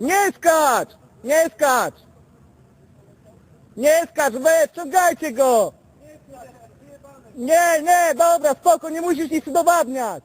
Nie skacz! Nie skacz! Nie skacz, we, wciągajcie go! Nie, nie, dobra, spoko, nie musisz nic udowadniać!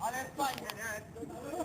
Alessandro, né?